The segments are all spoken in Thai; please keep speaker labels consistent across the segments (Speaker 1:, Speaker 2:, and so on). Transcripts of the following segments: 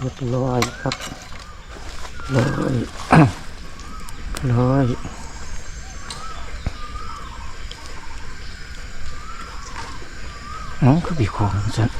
Speaker 1: เรียบร้อยครับร้อยร้อยน้องคือบีของฉัน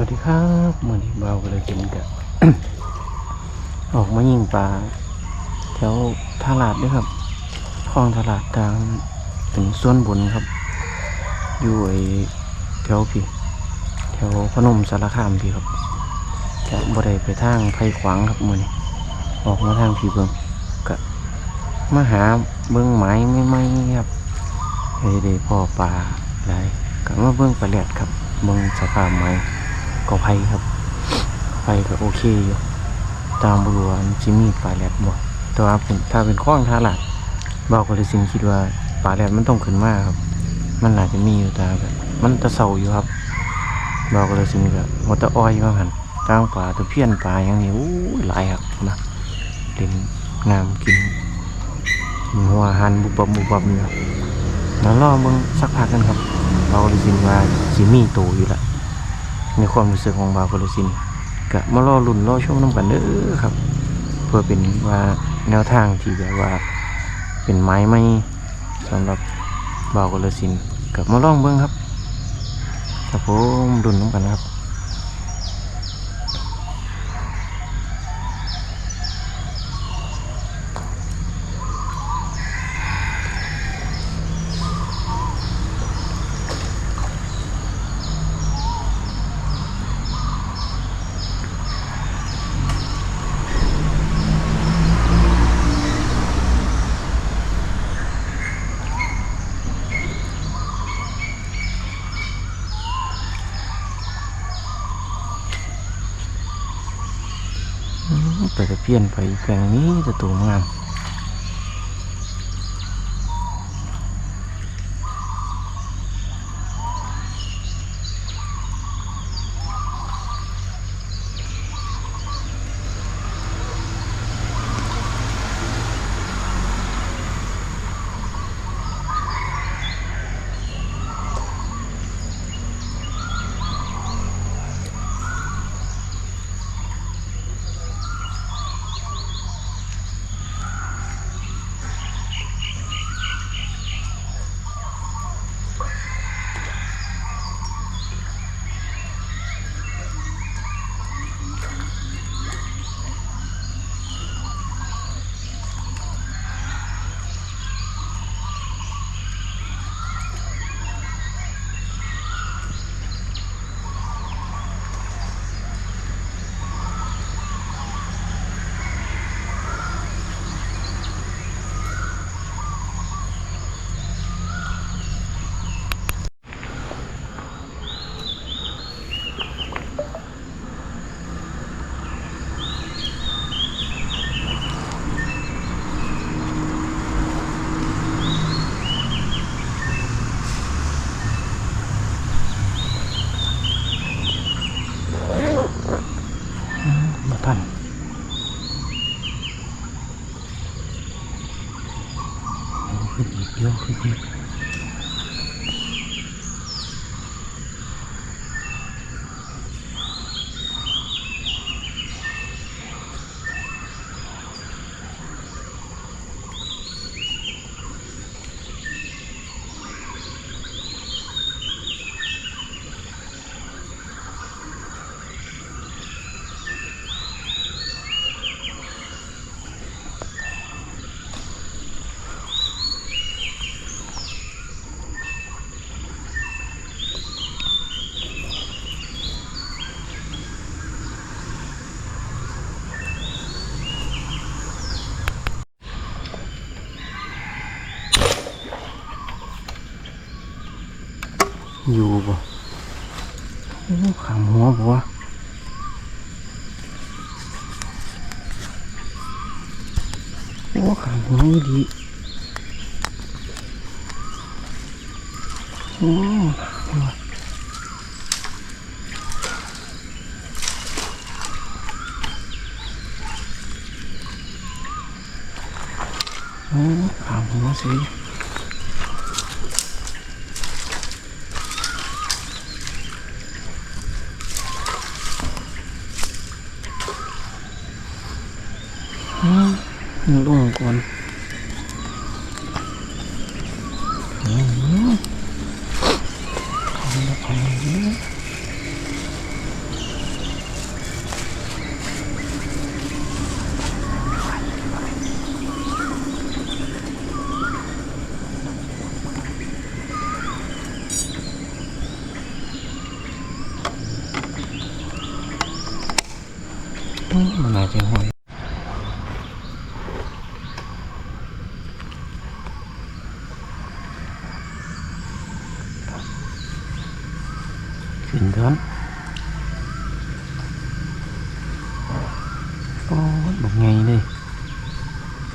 Speaker 1: วัสดีครับมือนี้เบาก็เลยกินกับออกมายิงปลาแถวทลาดด้วยครับคลองทลาดทางเป็นส่วนบนครับ อยู่ไอแถวพี่แถวพนมสารคามพี่ครับ จะบ่ได้ไปทางไผ่ขวางครับมือนี้ออกมาทางพี่เบิงกะมาหาเบิ้งไม้ไม่ไม่ครับเฮ้ยได้พ่อปลาหลายกะมาเบิ้งปลาแหลดครับเบิ้งสภาพไม้ ก็ไผ่ครับไผ่ก็โอเคอยู่ตามบรัวจิมีปลาแรดบ่แต่ว่าเป็นถ้าเป็นข้องท่าหลัดบาก็เลยสิงคิดว่าปลาแรดมันต้องขึ้นมากครับ มันน่าจะมีอยู่แต่แบบมันตะเศร้าอยู่ครับบาก็เลยสิงก็หัวตะอ้อยว่าหันตางปลาตะเพี้ยนปลาอย่างนี้อู้หลายครับนะเล่นงามกินหัวหันบุบบับบุบบับนี่ครับแล้วรอเบิ่งสักพักกันครับเบาก็เลยสิงว่าสิมีโตอยู่ละ ในความรู้สึกของเบาก็เลยสินกะมารอลุ่นรอช่วงน้ำกันเด้อครับ เพื่อเป็นว่าแนวทางที่แบบว่าเป็นไม้ไม่สำหรับบาวกระสินกับมาลองเบิ้งครับครับผมดุนน้ำกันนะครับ ต่จะเปลี่ยนไปแปลงนี้จะตัวงาม อยู่บ่ขามหัวบ่โอ้ขังหัวดีโอ้ขังหัวสิ ลุงก่อนอืมของละของเยอะ อืมมันน่าจะหอย ขึ้นเถอะโอ้บอกไงเลย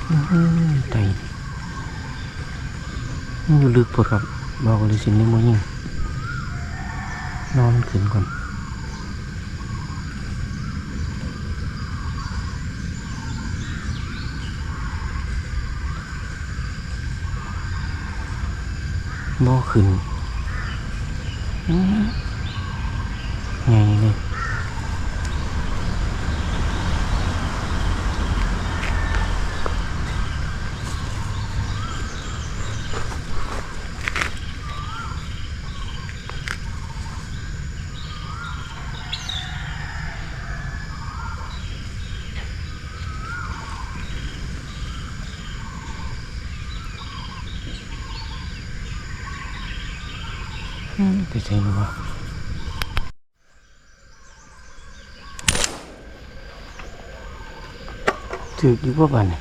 Speaker 1: อื้อหือไตมันอยู่ลึกปวดครับบอกเลยสินนี่มันยิงนอนขึ้นก่อนบ่ขึ้นอื้อ ไงเลยอื้อไปใช่หรือวะ ถืออยู่ว่าบ้านนี่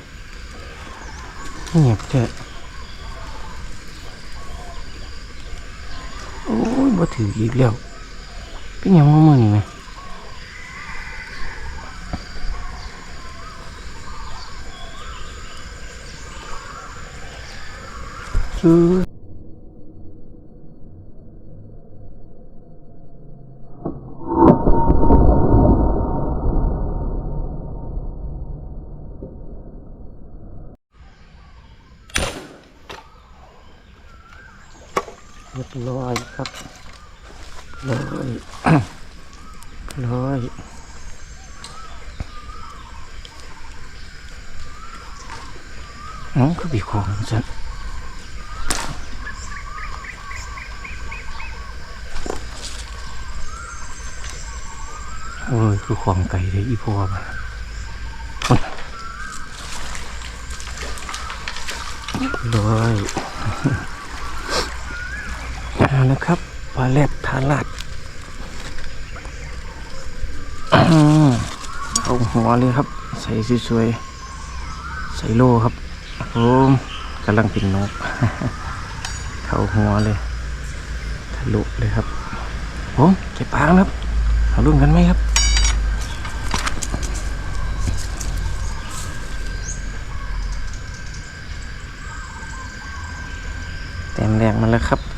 Speaker 1: เงียบแท้โอ้ยบ่ถืออีกแล้วเป็นหยังมามื่อนี่ไหมคือ เรียบร้อยครับร้อยร้อยน้องก็บีของจันโอ้ยคือของไก่เลยอีพ่อมันร้อย เอาละครับปลาแรดทาลัดเอาหัวเลยครับ ใส่สวยๆใส่โลครับผมกำลังเป็นนก เข้าหัวเลยทะลุเลยครับผมเก็บปางครับเอารุ่นกันไหมครับแต้มแรกมาแล้วครับ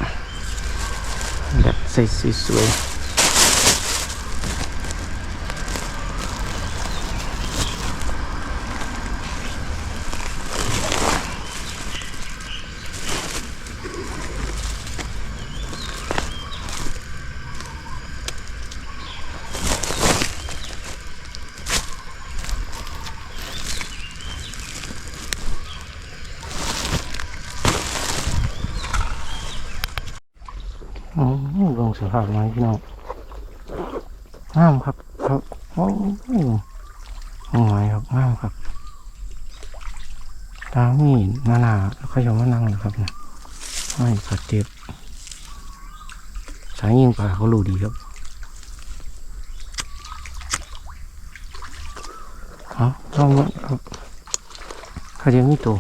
Speaker 1: แบบใส่สวยๆอืมลงส ภาพมาพี่น้องงามครับครับโอ้ยหอยครับงามครับ ตามีหน้าหนาแล้วก็ยอมมานั่งเลยครับเนี่ยไม่สัดเจ็บสายยิงปลาเขารู้ดีครับเอาลองดูครับเขาจะมีตัว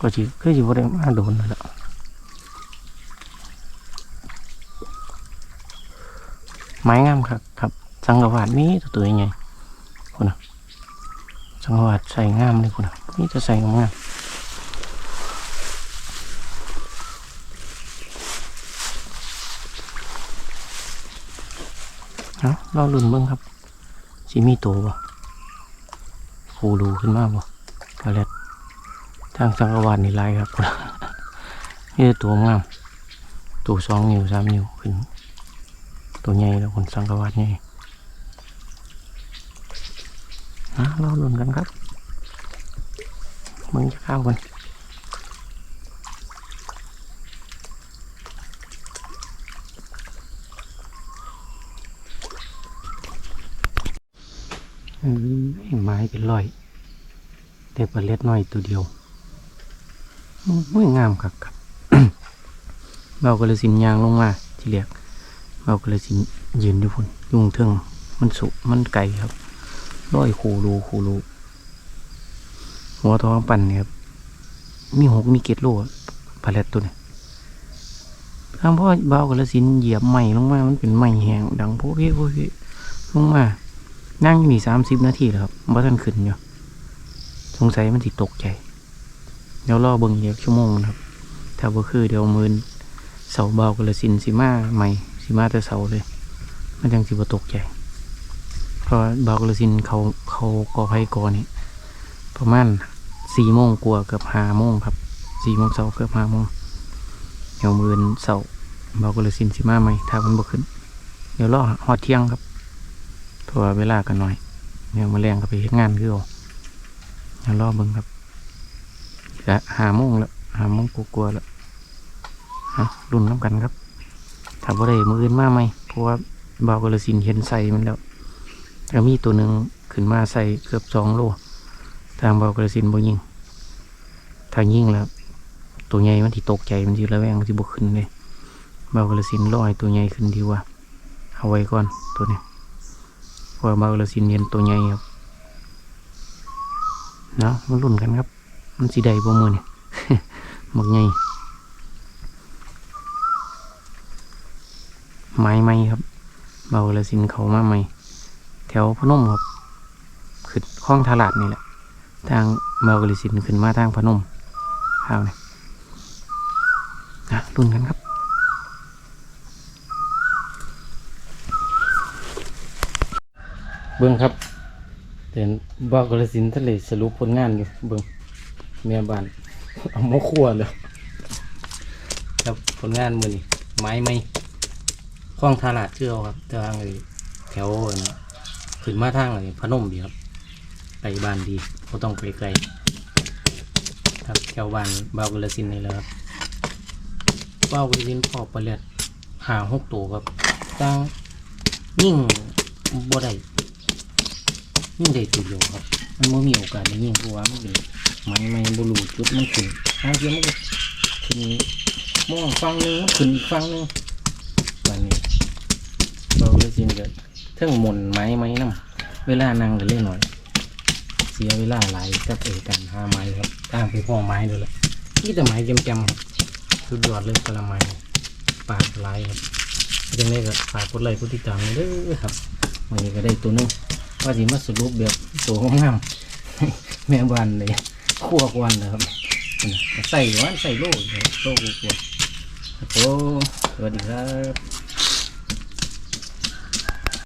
Speaker 1: ก็จีก็จีบได้มาโดนนั่นแหละ ไม้งามครับครับ สังกวาดมีตัวตัวยังไงคุณนะสังกวาดใส่งามเลยคุณนะนี่จะใส่งามเอาเราลุ่นเบิ้งครับสิมีตัวบ่ฟูรูขึ้นมาบ่ปลาเล็ดทางสังกวานนี่หลายครับนี่ตัวงามตัวสองนิ้วสามนิ้วขึ้น ตัวใหญ่แล้วคนสังกวานใหญ่นะเราลุ้นกันครับ มึงจะเข้ากันไม้เป็นร้อย แต่ปลาเล็ดน้อยตัวเดียวไม่งามครับครับเบากระสินยางลงมา ที่เรียก เบากระสินยืนอยู่พุ่นยุงเทิงมันสุมันไก่ครับร้อยคูรูคูรูหัวท้องปั่นเนี่ยครับมีหกมีเกล็ดโลอะปลาเล็ดตัวเนี่ยคำพ่อเบากระสินเหยียบใหม่ลงมา มันเป็นใหม่แหงดังโพเพโพเพลงมา นั่งอยู่นี่สามสิบนาทีแล้วครับบ่ทันขึ้นอยู่สงสัยมันสิดตกใจ เดี๋ยวรอเบิ่งอีกชั่วโมงนะครับ ถ้าบ่คือเดี๋ยวมือนเสาเบากระสินสิมาใหม่ สิมาแต่เสาเลย มันจังสิบตกใจเพราะเบากระสินเขาเขาก่อไฟก่อนี่ประมาณสี่โมงกว่าเกือบห้าโมงครับสี่โมงเสาเกือบห้าโมงเดี๋ยวมือนเสาเบากระสินสิมาใหมถ้ามันบ่ขึ้น เดี๋ยวรอฮอดเที่ยงครับเพราะว่าเวลากันหน่อยเดี๋ยวมาแรงก็ไปเฮ็ดงานคือเอาเดี๋ยวรอเบิ่งครับจะหาโมงแล้วหาโมงกลัวๆแล้วฮะรุ่นน้ำกันครับ ถ้าบ่ได้มืออื่นมาไหมเพราะว่าบาวกระสินเห็นใส่มันแล้วแล้วมีตัวหนึ่งขึ้นมาใส่เกือบสองโล ทางบาวกระสินบ่ยิงทางยิงแล้วตัวใหญ่มันที่ตกใจมันที่ระแวงที่บกขึ้นเลยบาวกระสินลอยตัวใหญ่ขึ้นดีว่าเอาไว้ก่อนตัวนี้เพราะว่าบาวกระสินเห็นตัวใหญ่ครับเนาะมาลุ้นกันครับ มันสีใดบ่มือเนี่ยหมักไง ไม้ไม้ครับเบาละสินเขามาใหม่ แถวพนมครับขึ้นคลองทาลาดนี่แหละ ทางเบาละสินขึ้นมาทางพนมข้าวเนี่ยนะลุ้นกันครับเบื้องครับเป็นบอกระสินทะเลสรุปผลงานอยู่เบิ่งเมียบ้านเอามาคั่วเลยครับผลงานมือนี่ไม้ไมค ล้องทาลาดเชื่อครับทางไอ้แถวขึ้นมาทางไอ้พนมดีครับไปบ้านดีก็ต้องไปไกลครับแถวบ้านเบาวกระสินนี่แหละครับเบาวกระสินพอประเลียดหาหกตัวครับตั้งยิ่งบ่ได้ยิ่งได้ตัวเดียวครับมันไม่มีโอกาสได้ยิ่งเพราะว่ามันเป็นไม้ไม้บรูจุดมันขึ้นทางเทียมมันก็ขึ้นมองฟังหนึงมันขึ้นอีกฟังหนึงวันนี้ จริงเกิดเท่งหมุนไม้ไม้น้ำเวลานั่งก็เล่นหน่อย เสียเวลาหลายกับเอการหาไม้ครับตามไปพ่อไม้ด้วยละนี่แต่ไม้จำๆสุดยอดเลยกระไม้ปากลายครับยังไงก็ฝากกดไลค์กดติดตามเด้อครับวันนี้ก็ได้ตัวหนึงว่าสิมาสรุปแบบตัวงามแม่บ้านเลยคั่วกวันนะครับใส่วานใส่โล่โล่กลัวครับผมสวัสดีครับ